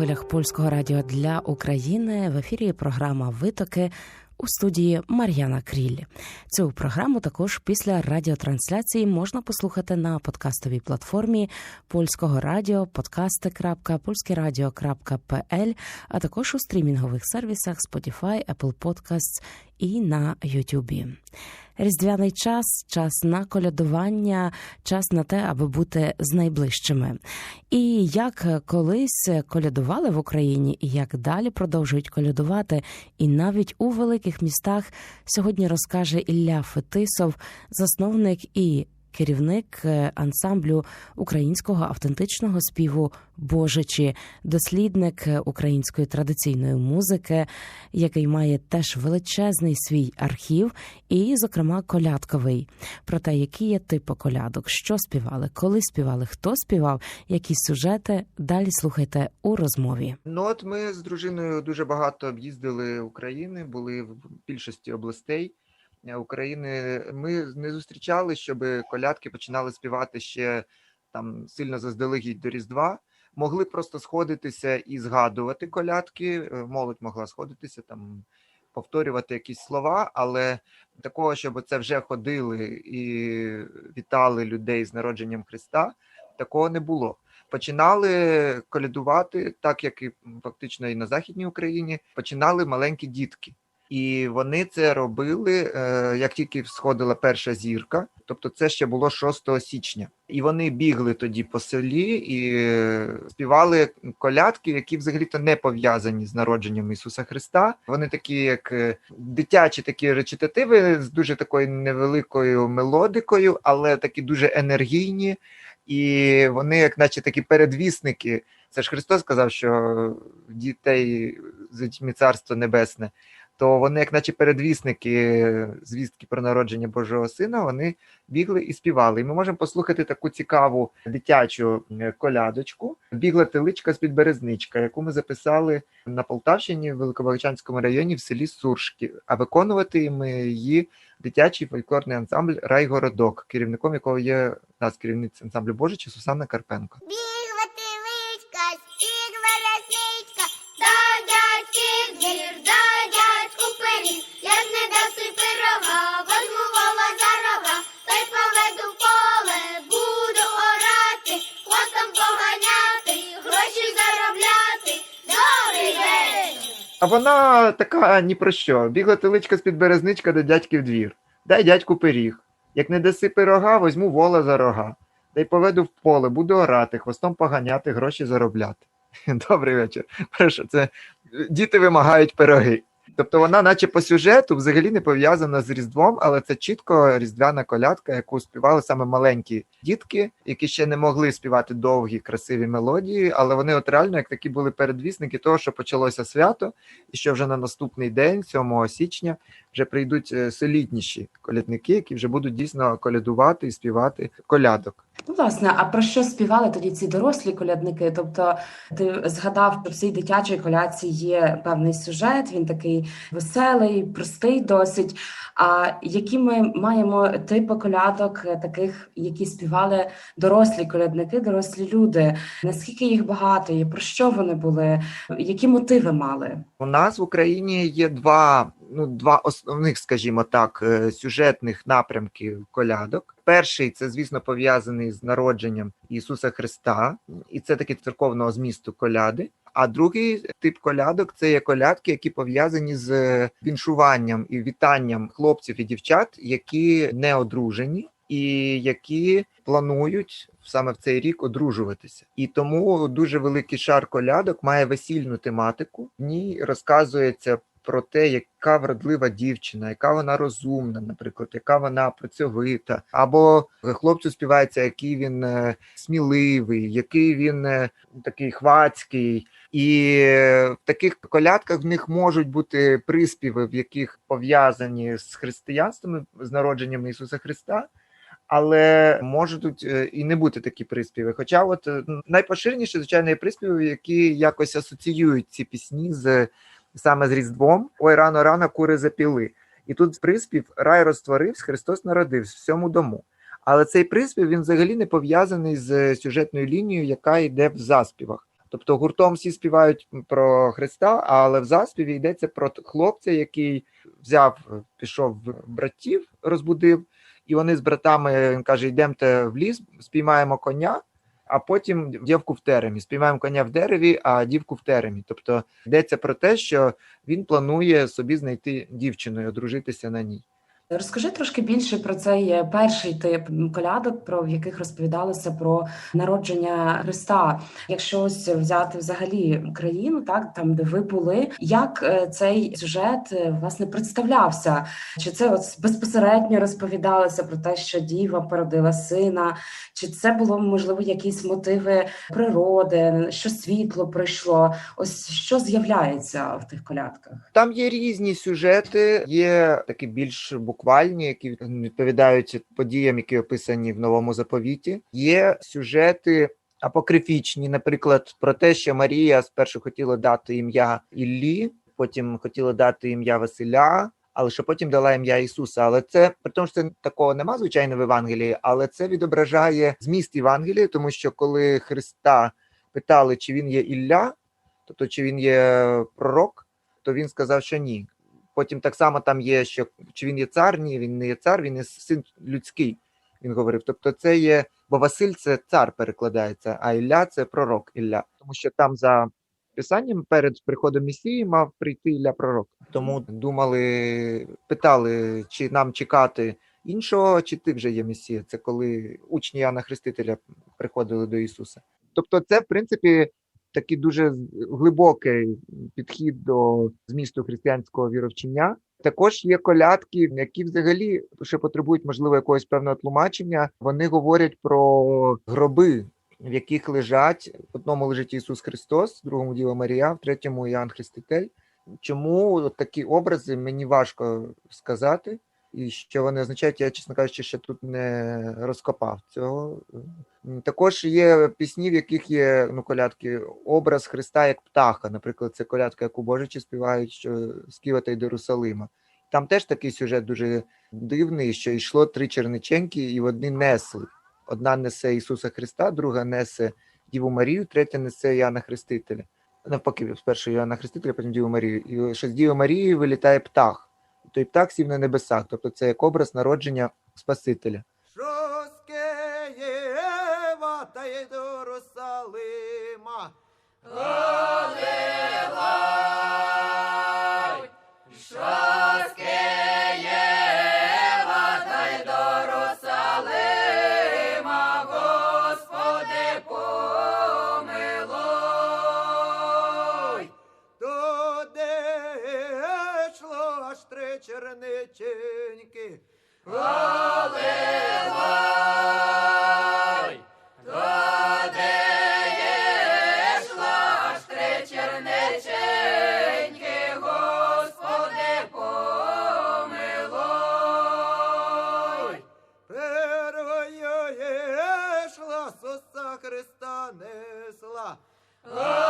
Ви хвилях польського радіо для України в ефірі програма Витоки у студії Мар'яна Кріль. Цю програму також після радіотрансляції можна послухати на подкастовій платформі польського радіо podcasty.polskieradio.pl, а також у стрімінгових сервісах Spotify, Apple Podcasts і на Ютубі. Різдвяний час, час на колядування, час на те, аби бути з найближчими. І як колись колядували в Україні, і як далі продовжують колядувати, і навіть у великих містах сьогодні розкаже Ілля Фетисов, засновник і керівник ансамблю українського автентичного співу Божичі, дослідник української традиційної музики, який має теж величезний свій архів, і, зокрема, колядковий. Про те, які є типи колядок, що співали, коли співали, хто співав, які сюжети. Далі слухайте у розмові. Ну от ми з дружиною дуже багато об'їздили України, були в більшості областей. України ми не зустрічали, щоб колядки починали співати ще там сильно заздалегідь до Різдва. Могли просто сходитися і згадувати колядки. Молодь могла сходитися там, повторювати якісь слова, але такого, щоб це вже ходили і вітали людей з народженням Христа, такого не було. Починали колядувати, так як і фактично і на Західній Україні, починали маленькі дітки. І вони це робили як тільки сходила перша зірка, тобто це ще було 6 січня, і вони бігли тоді по селі і співали колядки, які взагалі-то не пов'язані з народженням Ісуса Христа. Вони такі, як дитячі такі речитативи з дуже такою невеликою мелодикою, але такі дуже енергійні, і вони, як наче такі передвісники. Це ж Христос сказав, що дітей з дітьми царство небесне то вони, як наче передвісники звістки про народження Божого Сина, вони бігли і співали. І ми можемо послухати таку цікаву дитячу колядочку Бігла теличка з під березничка, яку ми записали на Полтавщині в Великобагачанському районі в селі Суршки. А виконувати ми її дитячий фольклорний ансамбль Райгородок, керівником якого є нас керівниця ансамблю Божича Сусанна Карпенко. А вона така ні про що. Бігла теличка з під березничка до дядьків двір. Дай дядьку пиріг. Як не даси пирога, возьму вола за рога. Та й поведу в поле, буду орати, хвостом поганяти, гроші заробляти. Добрий вечір. Прошу, це діти вимагають пироги. Тобто вона, наче по сюжету, взагалі не пов'язана з Різдвом, але це чітко різдвяна колядка, яку співали саме маленькі дітки, які ще не могли співати довгі, красиві мелодії, але вони от реально як такі були передвісники того, що почалося свято, і що вже на наступний день, 7 січня, вже прийдуть е, солідніші колядники, які вже будуть дійсно колядувати і співати колядок. Ну, власне, а про що співали тоді ці дорослі колядники? Тобто, ти згадав, що в цій дитячій колядці є певний сюжет, він такий веселий, простий, досить. А які ми маємо типи колядок, таких, які співали дорослі колядники, дорослі люди? Наскільки їх багато є? Про що вони були? Які мотиви мали? У нас в Україні є два. Ну, два основних, скажімо так, е, сюжетних напрямків колядок. Перший це, звісно, пов'язаний з народженням Ісуса Христа, і це таки церковного змісту коляди. А другий тип колядок це є колядки, які пов'язані з віншуванням і вітанням хлопців і дівчат, які не одружені. І які планують саме в цей рік одружуватися, і тому дуже великий шар колядок має весільну тематику. В ній розказується про те, яка вродлива дівчина, яка вона розумна, наприклад, яка вона працьовита, або хлопцю співається, який він е, сміливий, який він е, такий хвацький. І в таких колядках в них можуть бути приспіви, в яких пов'язані з християнством, з народженням Ісуса Христа. Але можуть і не бути такі приспіви. Хоча, от найпоширеніше, звичайно, є приспіви, які якось асоціюють ці пісні з саме з Різдвом. Ой, рано, рано кури запіли. І тут приспів рай розтворився, Христос народився всьому дому. Але цей приспів він взагалі не пов'язаний з сюжетною лінією, яка йде в заспівах. Тобто гуртом всі співають про Христа, але в заспіві йдеться про хлопця, який взяв, пішов братів, розбудив, і вони з братами він каже: йдемте в ліс, спіймаємо коня, а потім дівку в теремі. Спіймаємо коня в дереві, а дівку в теремі. Тобто йдеться про те, що він планує собі знайти дівчину і одружитися на ній. Розкажи трошки більше про цей е, перший тип колядок, про в яких розповідалося про народження Христа. Якщо ось взяти взагалі Україну, так там де ви були, як е, цей сюжет е, власне представлявся? Чи це от безпосередньо розповідалося про те, що діва породила сина? Чи це було можливо якісь мотиви природи, що світло прийшло? Ось що з'являється в тих колядках? Там є різні сюжети, є такі більш буквальні, які відповідають подіям, які описані в новому заповіті. Є сюжети апокрифічні, наприклад, про те, що Марія спершу хотіла дати ім'я Іллі, потім хотіла дати ім'я Василя. Але що потім дала ім'я Ісуса. Але це при тому, що це такого нема звичайно в Євангелії, але це відображає зміст Євангелії, тому що коли Христа питали, чи він є Ілля, тобто чи він є пророк, то він сказав, що ні. Потім так само там є, що чи він є цар, ні, він не є цар, він є син людський. Він говорив. Тобто, це є, бо Василь це цар перекладається, а Ілля це пророк Ілля. Тому що там за писанням перед приходом Месії мав прийти Ілля пророк. Тому думали, питали, чи нам чекати іншого, чи ти вже є Месія. Це коли учні Іоанна Хрестителя приходили до Ісуса. Тобто, це в принципі такий дуже глибокий підхід до змісту християнського віровчення. Також є колядки, які взагалі ще потребують можливо якогось певного тлумачення. Вони говорять про гроби, в яких лежать в одному лежить Ісус Христос, в другому Діва Марія, в третьому Іоанн Хреститель. Чому такі образи мені важко сказати, і що вони означають, я чесно кажучи, ще тут не розкопав цього. Також є пісні, в яких є ну, колядки, образ Христа як птаха. Наприклад, це колядка, яку божичі співають, що з Києва та Єрусалима. Там теж такий сюжет дуже дивний, що йшло три черниченьки, і одні несли. Одна несе Ісуса Христа, друга несе Діву Марію, третя несе Іоанна Хрестителя. Навпаки, спершу Іоанна Хрестителя, потім Діву Марію. І що з Діви Марії вилітає птах. Той птах сів на небесах, тобто це як образ народження Спасителя. Oh.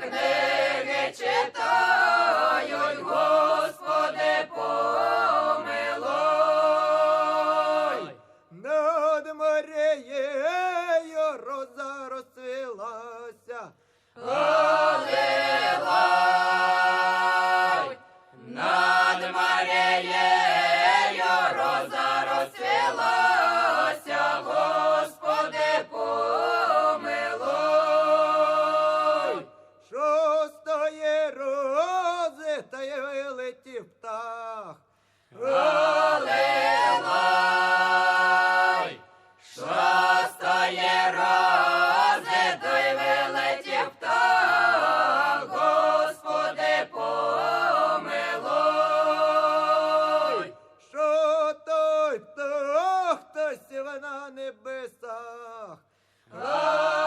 книги читають, на небесах. Алілай.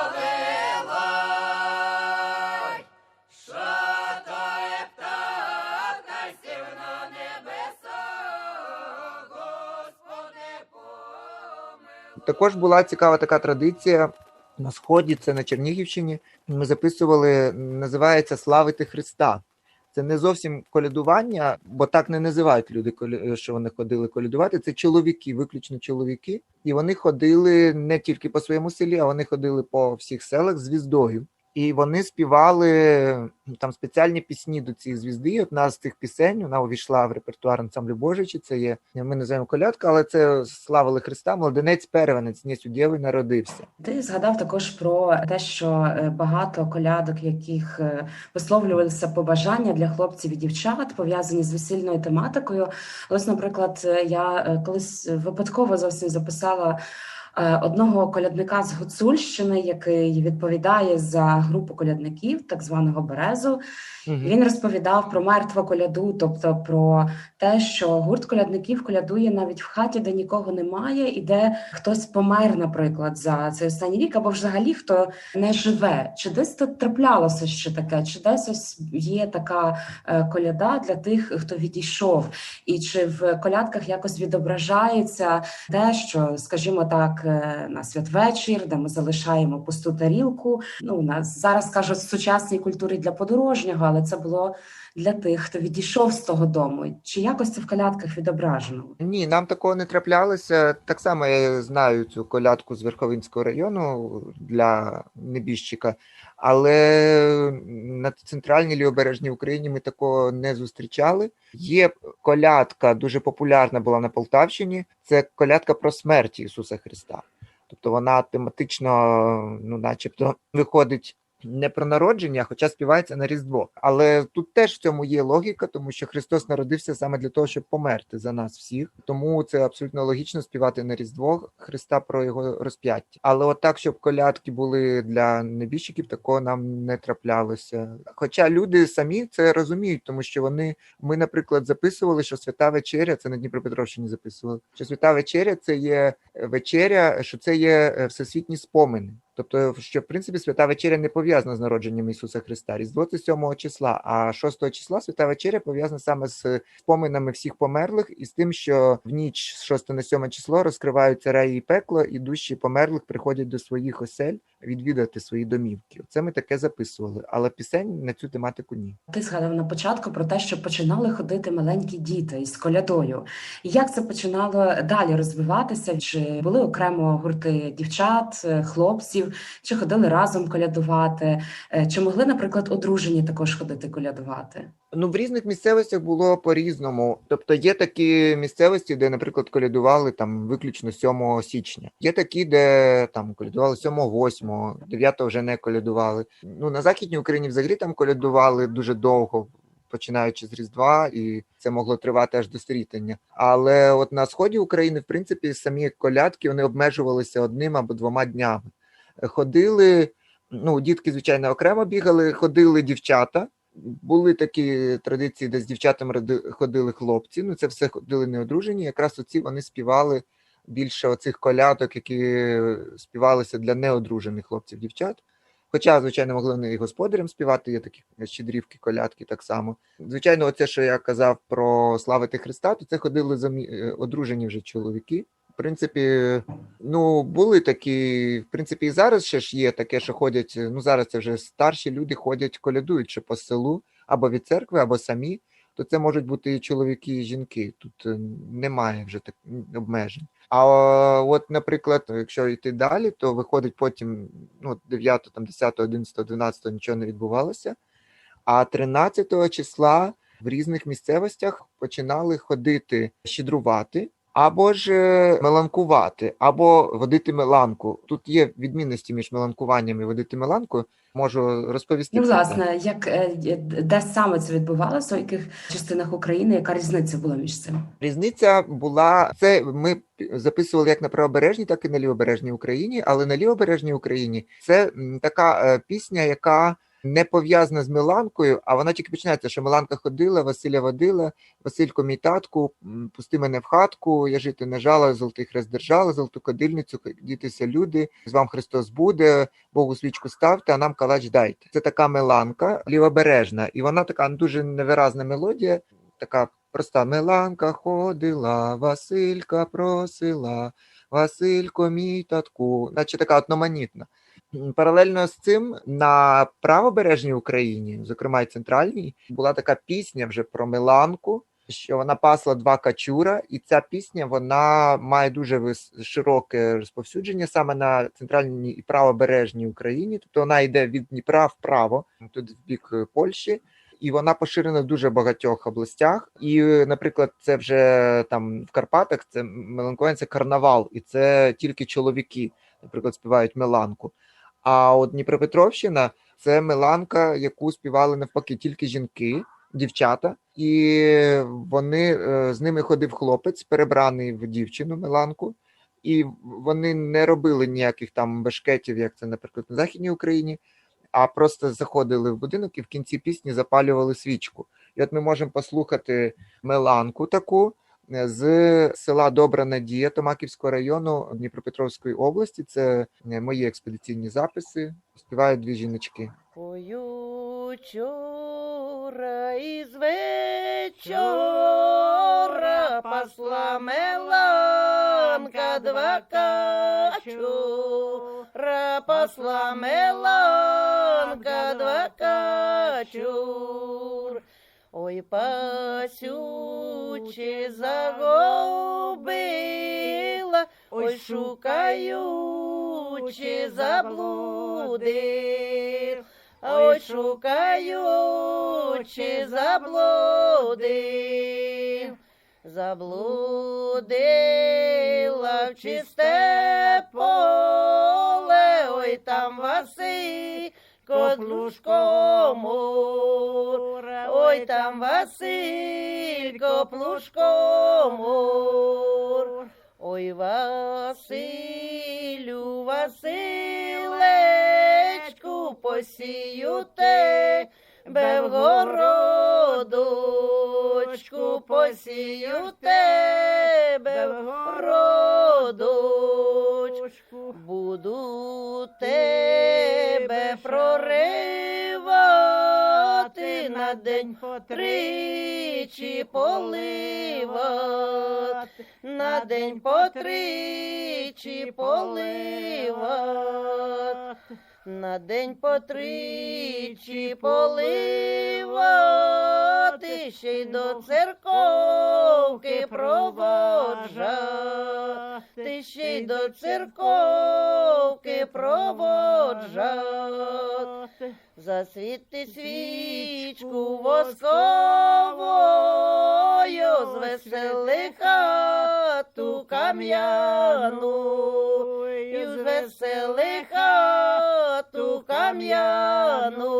Що той птах насів на небесах, Господи, помилуй. Також була цікава така традиція на сході, це на Чернігівщині. Ми записували, називається Славити Христа. Це не зовсім колядування, бо так не називають люди, колі- що вони ходили колядувати. Це чоловіки, виключно чоловіки. І вони ходили не тільки по своєму селі, а вони ходили по всіх селах з звіздою. І вони співали ну, там спеціальні пісні до цієї звізди. Одна з цих пісень вона увійшла в репертуар ансамблю Божичі. Це є ми називаємо колядка, але це славили Христа. Младенець первенець, не судєвий народився. Ти згадав також про те, що е, багато колядок, яких е, висловлювалися побажання для хлопців і дівчат, пов'язані з весільною тематикою. Ось, наприклад, е, я колись випадково зовсім записала. Е, Одного колядника з Гуцульщини, який відповідає за групу колядників, так званого березу, Мгм. він розповідав про мертву коляду, тобто про те, що гурт колядників колядує навіть в хаті, де нікого немає, і де хтось помер, наприклад, за цей останній рік, або взагалі хто не живе. Чи десь тут траплялося ще таке? Чи десь ось є така е, коляда для тих, хто відійшов? І чи в колядках якось відображається те, що, скажімо так, на святвечір, де ми залишаємо пусту тарілку. Ну, у нас зараз кажуть сучасній культурі для подорожнього, але це було для тих, хто відійшов з того дому. Чи якось це в колядках відображено? Ні, нам такого не траплялося. Так само я знаю цю колядку з Верховинського району для небіжчика, але на центральній лівобережній Україні ми такого не зустрічали. Є колядка, дуже популярна була на Полтавщині. Це колядка про смерть Ісуса Христа. Тобто вона тематично, ну, начебто, виходить не про народження, хоча співається на Різдво. Але тут теж в цьому є логіка, тому що Христос народився саме для того, щоб померти за нас всіх. Тому це абсолютно логічно співати на Різдво Христа про його розп'яття. Але от так, щоб колядки були для небіжчиків, такого нам не траплялося. Хоча люди самі це розуміють, тому що вони ми, наприклад, записували, що свята вечеря, це на Дніпропетровщині записували. Що свята вечеря це є вечеря, що це є е, всесвітні спомини. Тобто, що в принципі свята вечеря не пов'язана з народженням Ісуса Христа. Різдво це 7 числа, а 6 числа свята вечеря пов'язана саме з споминами всіх померлих і з тим, що в ніч з 6 на 7 число розкриваються раї і пекло, і душі померлих приходять до своїх осель відвідати свої домівки. Це ми таке записували, але пісень на цю тематику ні. Ти згадав на початку про те, що починали ходити маленькі діти із колядою. Як це починало далі розвиватися? Чи були окремо гурти дівчат, е, хлопців, чи ходили разом колядувати? Е, Чи могли, наприклад, одружені також ходити колядувати? Ну, в різних місцевостях було по-різному. Тобто є такі місцевості, де, наприклад, колядували там виключно 7 січня. Є такі, де там колядували 7, 8, 9 вже не колядували. Ну, на Західній Україні взагалі там колядували дуже довго. Починаючи з Різдва, і це могло тривати аж до стрітання. Але от на сході України, в принципі, самі колядки вони обмежувалися одним або двома днями. Ходили, ну, дітки, звичайно, окремо бігали, ходили дівчата, були такі традиції, де з дівчатами ходили хлопці. Ну, це все ходили неодружені. Якраз оці вони співали більше оцих колядок, які співалися для неодружених хлопців дівчат. Хоча, звичайно, могли вони і господарям співати, є такі щедрівки, колядки так само. Звичайно, оце, що я казав про славити Христа, то це ходили замі... е, одружені вже чоловіки. В принципі, ну були такі, в принципі, і зараз ще ж є таке, що ходять. Ну зараз це вже старші люди ходять, колядують чи по селу або від церкви, або самі. То це можуть бути і чоловіки, і жінки. Тут е, немає вже так обмежень. А от, наприклад, якщо йти далі, то виходить потім ну, 9, там, 10, 11, 12 нічого не відбувалося. А 13 числа в різних місцевостях починали ходити щедрувати. Або ж меланкувати, або водити меланку. Тут є відмінності між меланкуванням і водити меланку. Можу розповісти. Ну, власне, як е, де саме це відбувалося, у яких частинах України, яка різниця була між цим? Різниця була це. Ми записували як на правобережній, так і на лівобережній Україні. Але на лівобережній Україні це така е, пісня, яка не пов'язана з Миланкою, а вона тільки починається, що Миланка ходила, Василя водила, Василько мій татку, пусти мене в хатку, я жити не жала, золотий хрест держала, золоту кадильницю, дітися люди, з вам Христос буде, Богу свічку ставте, а нам калач дайте. Це така Миланка лівобережна, і вона така дуже невиразна мелодія, така проста Миланка ходила, Василька просила, Василько мій татку, наче така одноманітна. Паралельно з цим на правобережній Україні, зокрема й центральній, була така пісня вже про Миланку, що вона пасла два качура, і ця пісня вона має дуже широке розповсюдження саме на центральній і правобережній Україні. Тобто вона йде від Дніпра вправо, туди в бік е, Польщі. І вона поширена в дуже багатьох областях. І, наприклад, це вже там в Карпатах це меланкування, це карнавал, і це тільки чоловіки, наприклад, співають меланку. А от Дніпропетровщина це меланка, яку співали навпаки тільки жінки, дівчата, і вони е, з ними ходив хлопець, перебраний в дівчину меланку, і вони не робили ніяких там бешкетів, як це, наприклад, на Західній Україні, а просто заходили в будинок і в кінці пісні запалювали свічку. І от ми можемо послухати меланку таку з села Добра Надія Томаківського району Дніпропетровської області. Це е, мої експедиційні записи. Співають дві жіночки. Ой, вчора із вечора пасла меланка два качура, пасла меланка два качур. Ой, пасючи загубила, ой, шукаючи заблудив. Ой, шукаючи заблудив, заблудила в чисте поле, ой там Василько плушкомур, ой там Василько плушкомур. Ой, Василю, Василечку, посію тебе в городочку, посію тебе в городочку, проривати на день по тричі поливати, на день по тричі поливати, на день по тричі поливати, ще й до церковки проводжати, ще й до церковки проводжати. Засвіти свічку восковою, звесели хату кам'яну, і звесели хату кам'яну.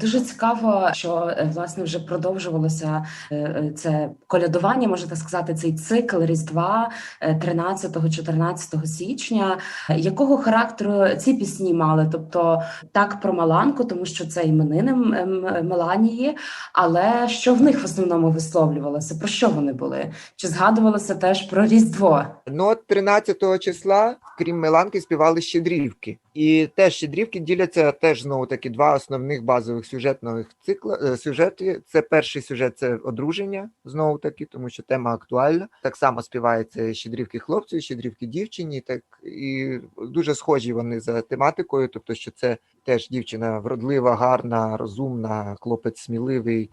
Дуже цікаво, що е, власне вже продовжувалося е, е, це колядування, можна так сказати, цей цикл Різдва е, 13-14 січня. Якого характеру ці пісні мали? Тобто так про Маланку, тому що це іменини М- М- Меланії, але що в них в основному висловлювалося? Про що вони були? Чи згадувалося теж про Різдво? Ну, от 13 числа, крім Меланки, співали щедрівки. І теж щедрівки діляться теж знову таки два основних базових сюжетних цикла е, сюжети. Це перший сюжет це одруження, знову таки, тому що тема актуальна. Так само співаються щедрівки хлопцю, щедрівки дівчині. Так і дуже схожі вони за тематикою, тобто, що це теж дівчина вродлива, гарна, розумна, хлопець сміливий.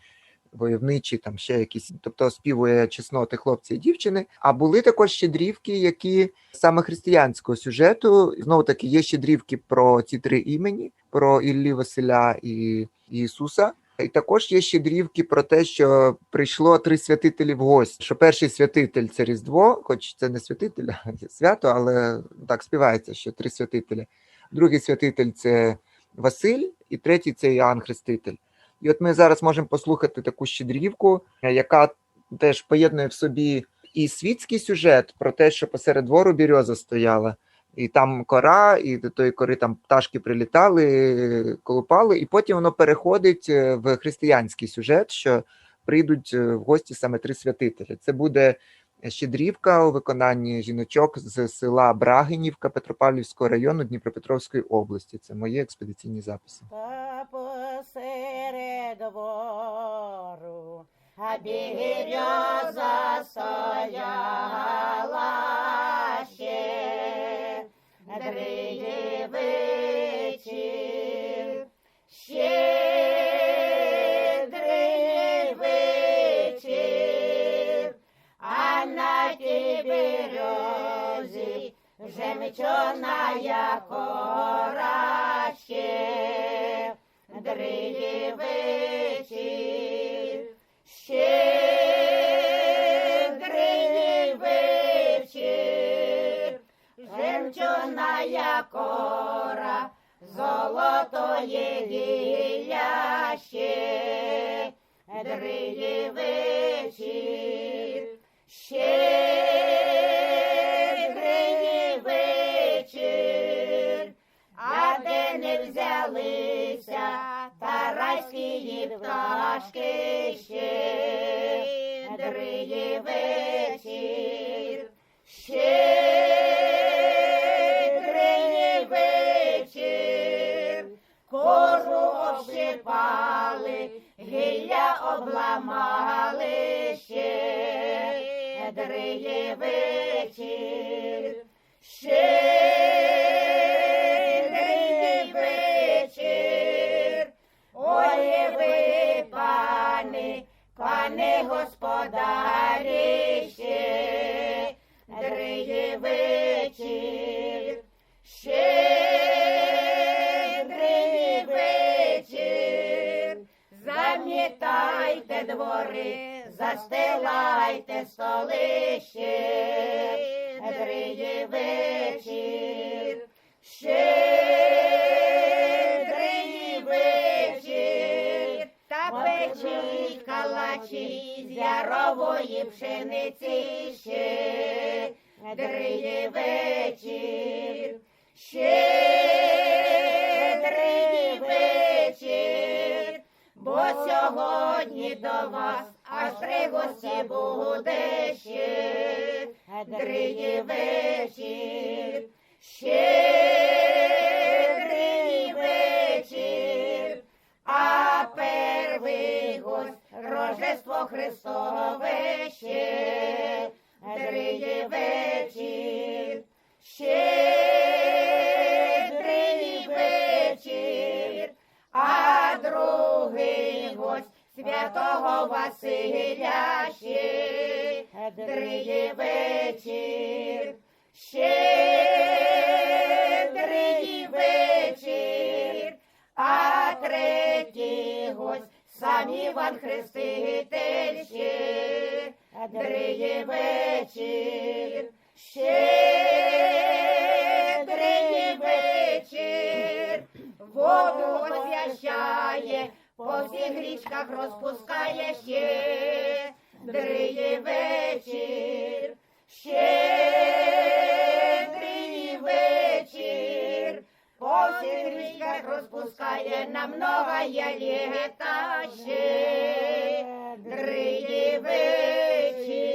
Войовничі, там ще якісь, тобто співує чесноти хлопця і дівчини. А були також щедрівки, які саме християнського сюжету. Знову таки є щедрівки про ці три імені: про Іллі Василя і Ісуса. І також є щедрівки про те, що прийшло три святителі в гості. Що перший святитель це Різдво, хоч це не святитель, а свято, але так співається, що три святителі. Другий святитель це Василь, і третій це Іоанн Хреститель. І от ми зараз можемо послухати таку щедрівку, яка теж поєднує в собі і світський сюжет про те, що посеред двору бірьоза стояла, і там кора, і до тої кори там пташки прилітали, колупали, і потім воно переходить е, в християнський сюжет, що прийдуть е, в гості саме три святителі. Це буде щедрівка у виконанні жіночок з села Брагинівка Петропавлівського району Дніпропетровської області. Це мої експедиційні записи. Та посеред двору, а бірюза стояла ще, дріє вечір, щедрий березі жемчона кора ще, дріє вечір, щедрий вечір, жемчона кора, золотої гілля ще, вечір, щедрий щедрий вечір, та печіть калачі з ярової пшениці, щедрий вечір, щедрий вечір, бо сьогодні до вас аж три гості буде щедрий вечір, щедрий вечір, а перший гость Рождество Христове щедрий вечір, щедрий вечір, а другий гость святого Василя щедрий вечір, щедрий вечір, а третій гость сам Іван Хреститель щедрий вечір, щедрий вечір, воду освящає, по всіх річках розпускає щедрий вечір, щедрий вечір, по всіх розпускає на многое літа щедрий вечір.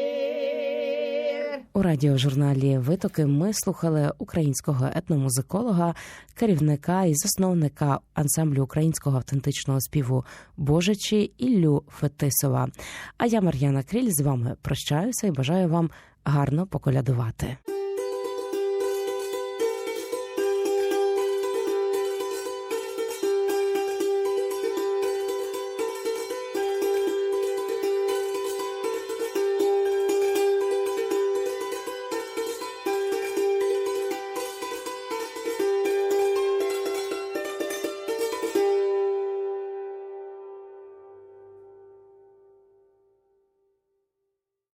У радіожурналі Витоки ми слухали українського етномузиколога, керівника і засновника ансамблю українського автентичного співу Божичі Іллю Фетисова. А я, Мар'яна Кріль, з вами прощаюся і бажаю вам гарно поколядувати.